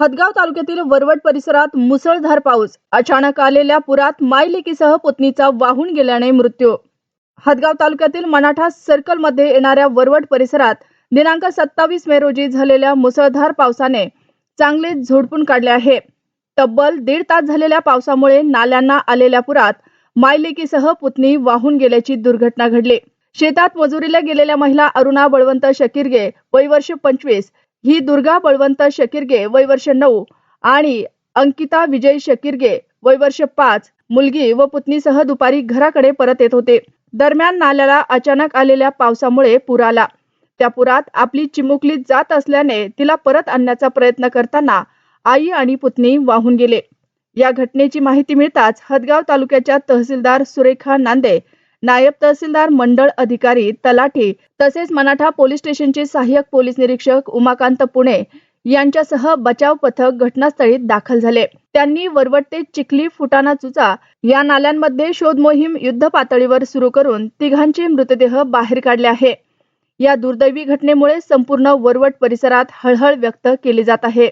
हदगाव तालुक्यातील वरवट परिसरात मुसळधार पाऊस. अचानक आलेल्या पुरात मायलेकीसह पत्नीचा वाहून गेल्याने मृत्यू. हदगाव तालुक्यातील मनाठा सर्कलमध्ये येणाऱ्या वरवट परिसरात दिनांक सत्तावीस मे रोजी झालेल्या मुसळधार पावसाने चांगले झोडपून काढले आहे. तब्बल दीड तास झालेल्या पावसामुळे नाल्यांना आलेल्या पुरात मायलेकीसह पुतणी वाहून गेल्याची दुर्घटना घडली. शेतात मजुरीला गेलेल्या महिला अरुणा बळवंत शकिरगे वय वर्ष पंचवीस ही दुर्गा बळवंत शकीरगे वय वर्ष नऊ आणि अंकिता विजय शकीरगे वय वर्ष पाच मुलगी व पुतणीसह दुपारी घराकडे परत येत होते. दरम्यान नाल्याला अचानक आलेल्या पावसामुळे पूर आला. त्या पुरात आपली चिमुकली जात असल्याने तिला परत आणण्याचा प्रयत्न करताना आई आणि पुतणी वाहून गेले. या घटनेची माहिती मिळताच हदगाव तालुक्याच्या तहसीलदार सुरेखा नांदे नायब तहसीलदार मंडळ अधिकारी तलाठी तसेच मनाठा पोलीस स्टेशनचे सहाय्यक पोलीस निरीक्षक उमाकांत पुणे यांच्यासह बचाव पथक घटनास्थळी दाखल झाले. त्यांनी वरवट ते चिखली फुटाणा चुचा या नाल्यांमध्ये शोध मोहीम युद्ध पातळीवर सुरू करून तिघांचे मृतदेह बाहेर काढले आहे. या दुर्दैवी घटनेमुळे संपूर्ण वरवट परिसरात हळहळ व्यक्त केली जात आहे.